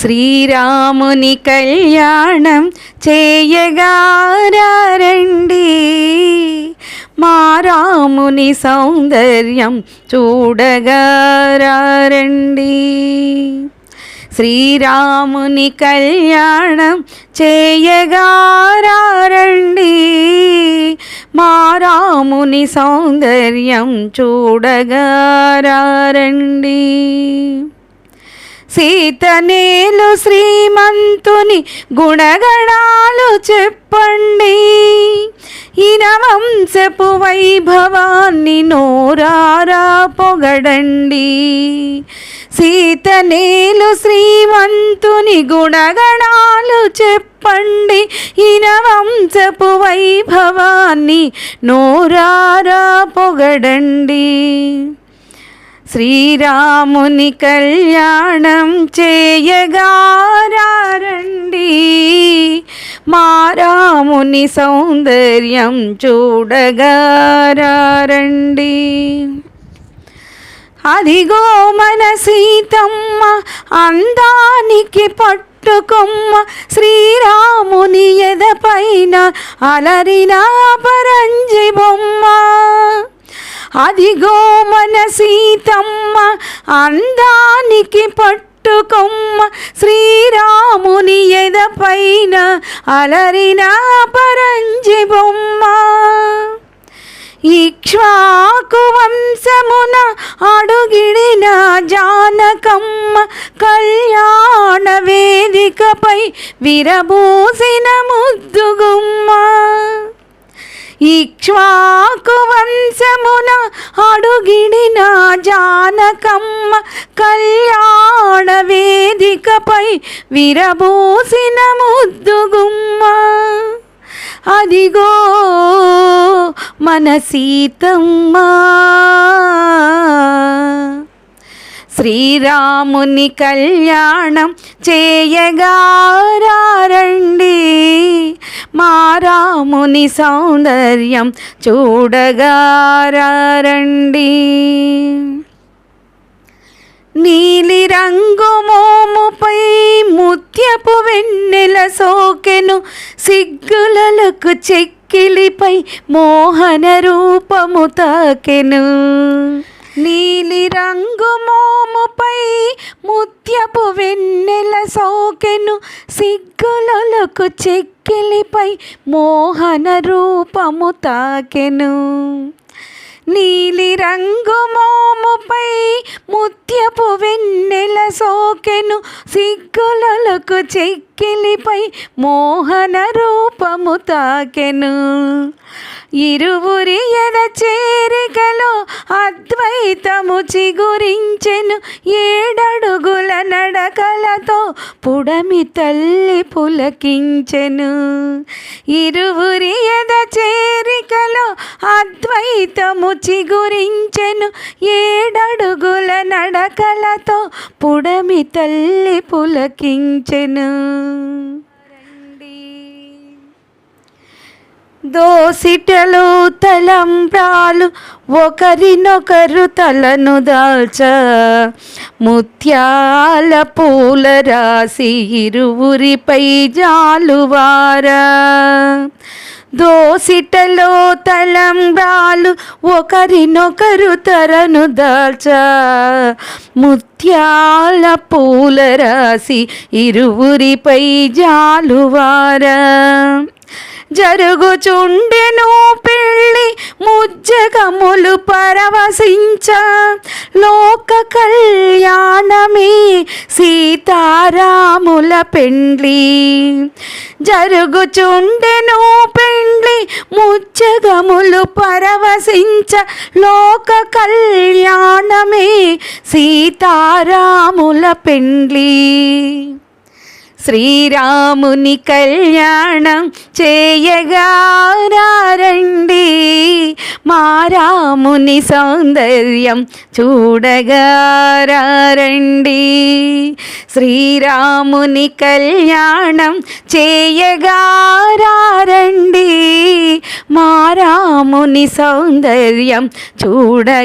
శ్రీరాముని కళ్యాణం చేయగారండి మా రాముని సౌందర్యం చూడగారండి శ్రీరాముని కళ్యాణం చేయగారండి మా రాముని సౌందర్యం చూడగారండి సీతనేలు శ్రీమంతుని గుణగణాలు చెప్పండి. ఈయన వంశపు వైభవాన్ని నోరారా పొగడండి. సీతనేలు శ్రీమంతుని గుణగణాలు చెప్పండి. ఈయన వంశపు వైభవాన్ని నోరారా పొగడండి. శ్రీరాముని కళ్యాణం చేయగారండి మా రాముని సౌందర్యం చూడగారండి అదిగో మన సీతమ్మ అందానికి పట్టుకొమ్మ శ్రీరాముని ఎదపైన అలరినా పరంజి బొమ్మ. అదిగో మన సీతమ్మ అందానికి పట్టుకొమ్మ శ్రీరాముని ఎదపైన అలరిన పరంజి బొమ్మ. ఇక్ష్వాకు వంశమున అడుగిడిన జానకమ్మ కళ్యాణ వేదికపై విరబూసిన ముద్దుగుమ్మ. ఇక్ష్వాకు వంశమున అడుగిడిన జానకమ్మ కళ్యాణ వేదికపై విరబోసిన ముద్దుగుమ్మ. అదిగో మన సీతమ్మ. శ్రీరాముని కళ్యాణం చేయగారండి మా రాముని సౌందర్యం చూడగారండి నీలి రంగు మోముపై ముత్యపు వెన్నెల సోకెను సిగ్గులలకు చెక్కిలిపై మోహన రూపము తాకెను. నీలి రంగు మోముపై ముత్యపు వెన్నెల సోకెను సిగ్గులలకు చెక్కిలిపై మోహన రూపము తాకెను. నీలి రంగు మోముపై ముత్యపు వెన్నెల సోకెను సిగ్గులలకు చెక్కిలిపై మోహన రూపము తాకెను. ఇరువురి ఎద చేరికలో అద్వైతము చిగురించెను. ఏడడుగుల నడకలతో పుడమి తల్లి పులకించెను. ఇరువురి ఎద చేరికలో అద్వైతము చిగురించెను. ఏడడుగుల నడకలతో పుడమి తల్లి పులకించెను. దోసిటలు తలంబ్రాలు ఒకరినొకరు తలను దాల్చ. ముత్యాల పూల రాసి ఇరువురిపై జాలువారా. దోసిటలో తలంబ్రాలు ఒకరినొకరు తరను దాల్చ. ముత్యాల పూల రాసి ఇరువురిపై జాలువార. జరుగుచుండెను పెళ్ళి ముజ్జగములు పరవశించ. లోక కళ్యాణమే సీతారాముల పెండ్లి. జరుగుచుండెను పెళ్ళి ముజ్జగములు పరవశించ లోక కళ్యాణమే సీతారాముల పెండ్లి. శ్రీరాముని కళ్యాణం చేయగారండి మా రాముని సౌందర్యం చూడగారండి శ్రీరాముని కళ్యాణం చేయగార నీ సౌందర్యం చూడగారండి